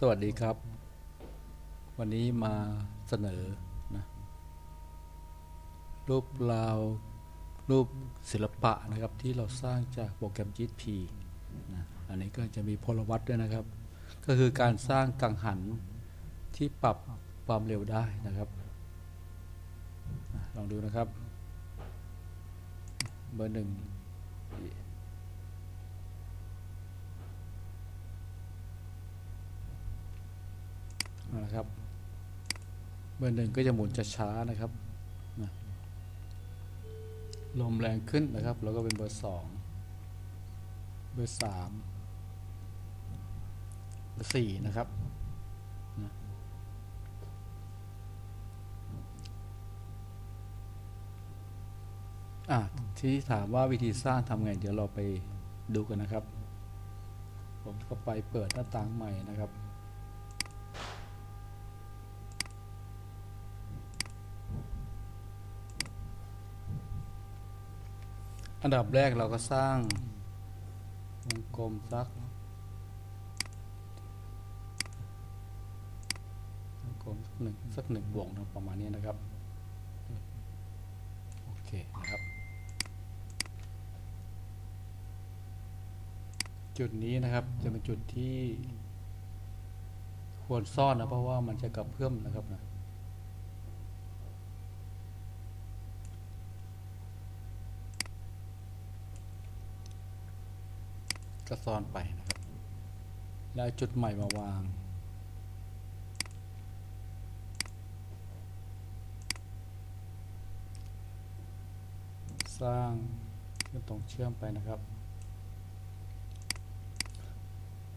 สวัสดีครับ วันนี้มาเสนอนะรูปราวรูปศิลปะนะครับที่เราสร้างจากโปรแกรม GP นะอันนี้ก็จะมีพลวัตด้วยนะครับ ก็คือการสร้างกังหันที่ปรับความเร็วได้นะครับลองดูนะครับ เบอร์หนึ่ง นะครับ เบอร์หนึ่งก็จะหมุนช้าๆนะครับนะลมแรงขึ้นนะครับ แล้วก็เป็นเบอร์สองเบอร์สามเบอร์สี่นะครับนะอะที่ถามว่าวิธีสร้างทำไง เดี๋ยวเราไปดูกันนะครับ ผมก็ไปเปิดหน้าต่างใหม่นะครับ อันดับแรกเราก็สร้างวงกลมสักวงกลมสักหนึ่งสักหนึ่งวงนะประมาณนี้นะครับ โอเคนะครับ จุดนี้นะครับจะเป็นจุดที่ควรซ่อนนะเพราะว่ามันจะกระเพื่อมนะครับนะ ก็ซ่อนไปนะครับ แล้วจุดใหม่มาวาง สร้างก็ตรงเชื่อมไปนะครับ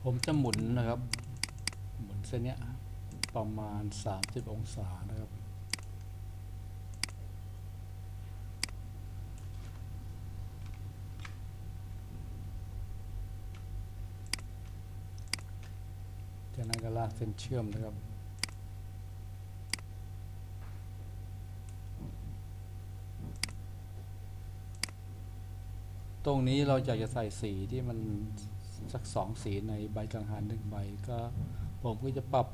ผมจะหมุนนะครับ หมุนเส้นนี้ประมาณ 30 องศานะครับ จากเส้นเชื่อมนะครับ ตรงนี้เราอยากจะใส่สีที่มันสักสองสีในใบกังหันหนึ่งใบก็ผมก็จะปรับ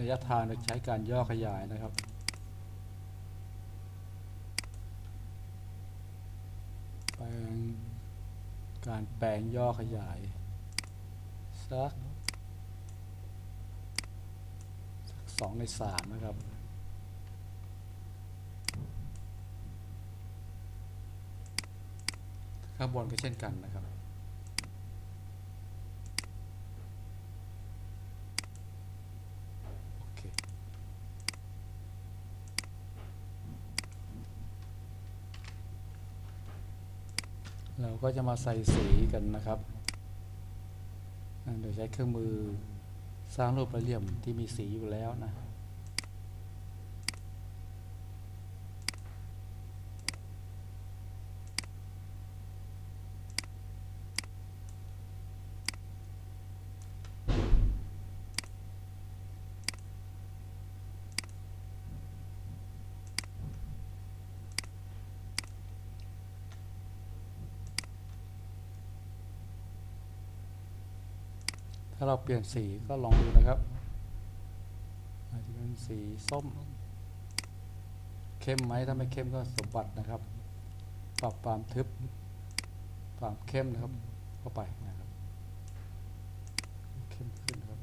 ระยะทางโดยใช้การย่อขยายนะครับแปลงการแปลงย่อขยาย สักสองในสามนะครับ ข้างบนก็เช่นกันนะครับเราก็จะมาใส่สีกันนะครับ โดยใช้เครื่องมือสร้างรูประเหลี่ยมที่มีสีอยู่แล้วนะาเราเปลี่ยนสีก็ลองดูนะครับอาจจะเป็นสีส้ม เข้มไหมถ้าไม่เข้มก็สมบัตินะครับ ปรับความทึบความเข้มนะครับเข้าไปนะครับ เข้มขึ้นครับ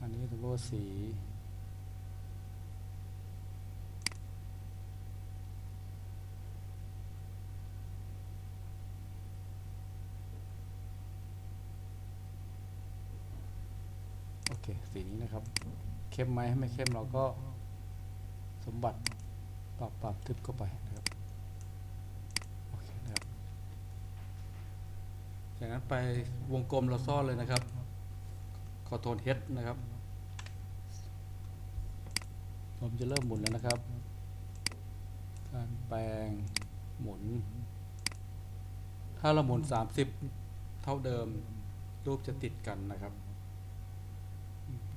อันนี้ถือว่าสี เคสีนี้นะครับ เข้มไหมไม่เข้มเราก็สมบัติปรับปรับทึบเข้าไปนะครับโอเคนะครับจากนั้นไปวงกลมเราซ่อนเลยนะครับคอโทนเฮดนะครับผมจะเริ่มหมุนแล้วนะครับ การแปลงหมุน ถ้าเราหมุน 30 เท่าเดิมรูปจะติดกันนะครับ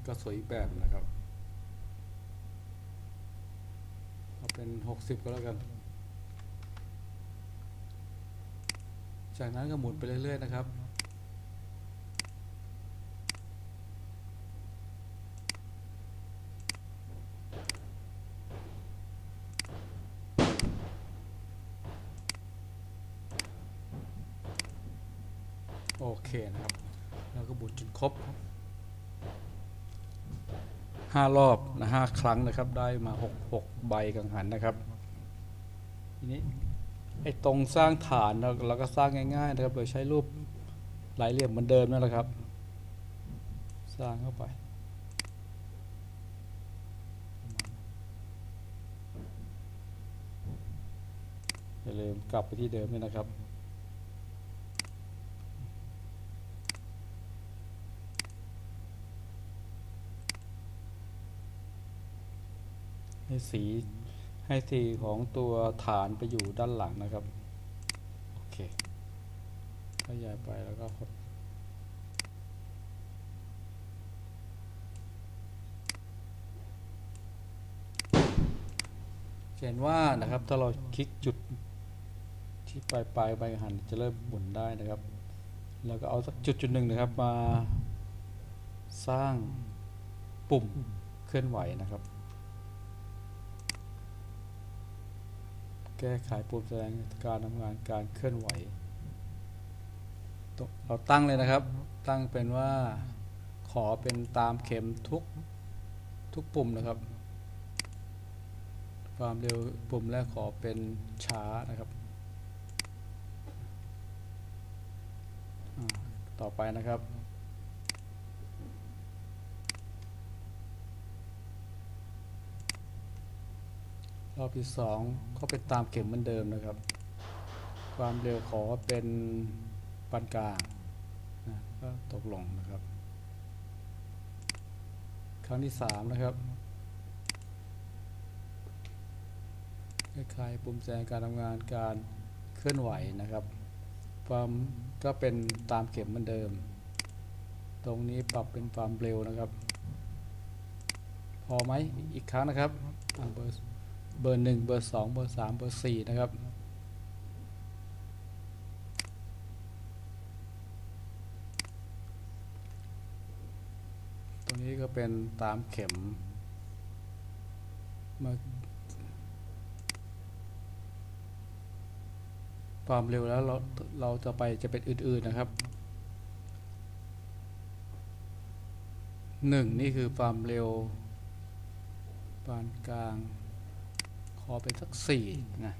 ก็สวยแบบนะครับเอาเป็น 60 ก็แล้วกัน จากนั้นก็หมุนไปเรื่อย ๆ นะครับโอเคนะครับ แล้วก็บุญจนครบ ห้ารอบนะห้าครั้งนะครับ ได้มาหกหกใบกังหันนะครับทีนี้ไอ้ตรงสร้างฐานเราเราก็สร้างง่ายๆนะครับโดยใช้รูปหลายเหลี่ยมเหมือนเดิมนั่นแหละครับ สร้างเข้าไปอย่าลืมกลับไปที่เดิมด้วยนะครับ ให้สีให้สีของตัวฐานไปอยู่ด้านหลังนะครับ โอเคขยายไปแล้วก็ครับจะเห็นว่านะครับถ้าเราคลิกจุดที่ปลายปลายใบหันจะเริ่มหมุนได้นะครับ แล้วก็เอาสักจุดจุดหนึ่งนะครับมาสร้างปุ่มเคลื่อนไหวนะครับ แก้ไขปุ่มแสดงการทำงานการเคลื่อนไหว เราตั้งเลยนะครับ ตั้งเป็นว่าขอเป็นตามเข็มทุกทุกปุ่มนะครับ ความเร็วปุ่มแรกขอเป็นช้านะครับ ต่อไปนะครับ รอบที่สองก็เป็นตามเข็มเหมือนเดิมนะครับ ความเร็วขอเป็นปานกลางนะก็ตกลงนะครับ ครั้งที่สามนะครับคล้ายๆปุ่มแสดงการทำงานการเคลื่อนไหวนะครับความก็เป็นตามเข็มเหมือนเดิม ตรงนี้ปรับเป็นความเร็วนะครับ พอไหมอีกครั้งนะครับอ่าเบอร์ เบอร์หนึ่งเบอร์สองเบอร์สามเบอร์สี่นะครับ ตรงนี้ก็เป็นตามเข็มมื่อความเร็วแล้วเราเราจะไปจะเป็นอื่นๆนะครับหนึ่งนี่คือความเร็วปานกลาง ขอเป็นสักสี่นะ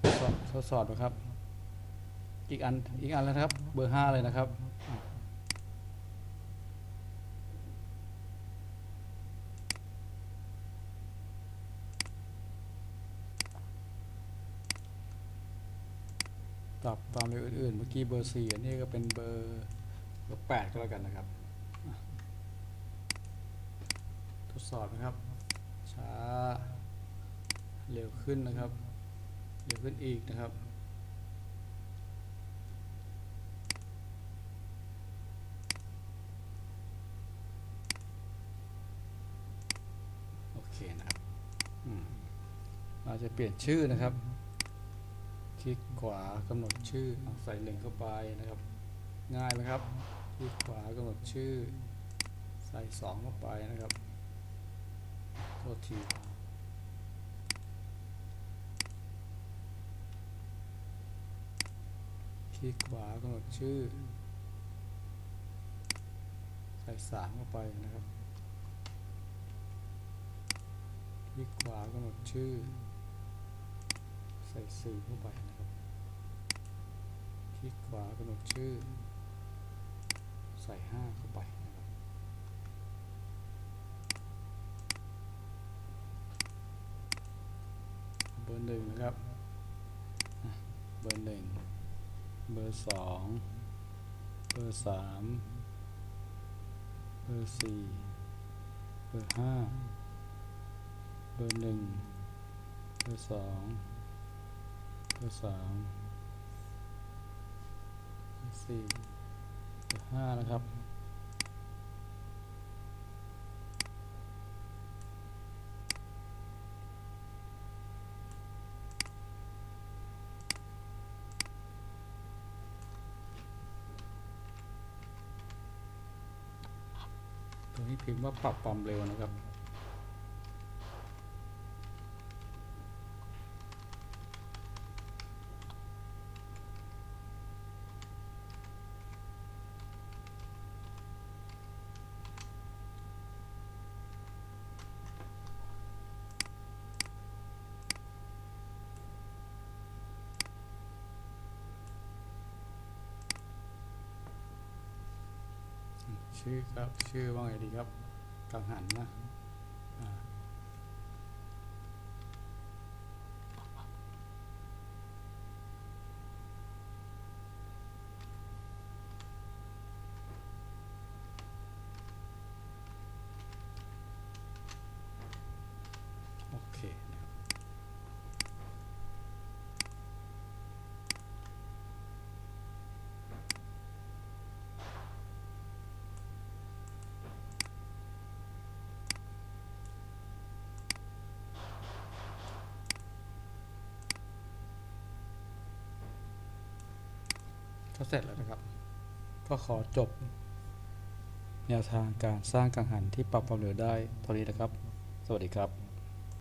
ทดสอบทดสอบนะครับ อีกอัน อีกอันแล้วนะครับ เบอร์ห้าเลยนะครับปรับความเร็วอื่นๆ เมื่อกี้เบอร์สี่อันนี้ก็เป็นเบอร์ เบอร์แปดก็แล้วกันนะครับอะทดสอบนะครับ ช้า เร็วขึ้นนะครับ เร็วขึ้นอีกนะครับโอเคนะครับอืมเราจะเปลี่ยนชื่อนะครับ คลิกขวากำหนดชื่อเอาใส่หนึ่งเข้าไปนะครับ ง่ายไหมครับ คลิกขวากำหนดชื่อ ใส่สองเข้าไปนะครับโทษทีคลิกขวากำหนดชื่อ ใส่สามเข้าไปนะครับคลิกขวากำหนดชื่อ ใส่สี่เข้าไปนะครับ คลิกขวากำหนดชื่อ ใส่ห้าเข้าไปนะครับเบอร์หนึ่งนะครับเบอร์หนึ่งเบอร์สองเบอร์สามเบอร์สี่เบอร์ห้าเบอร์หนึ่งเบอร์สองเบอร์สามเบอร์สี่ ห้านะครับ ตรงนี้พิมพ์ว่าปรับความเร็วนะครับ ชื่อครับ ชื่อว่าไงดีครับกังหันนะอ่าโอเคนะครับ ก็เสร็จแล้วนะครับ ก็ขอจบ แนวทางการสร้างกังหันที่ปรับความเร็วได้เท่านี้นะครับ สวัสดีครับ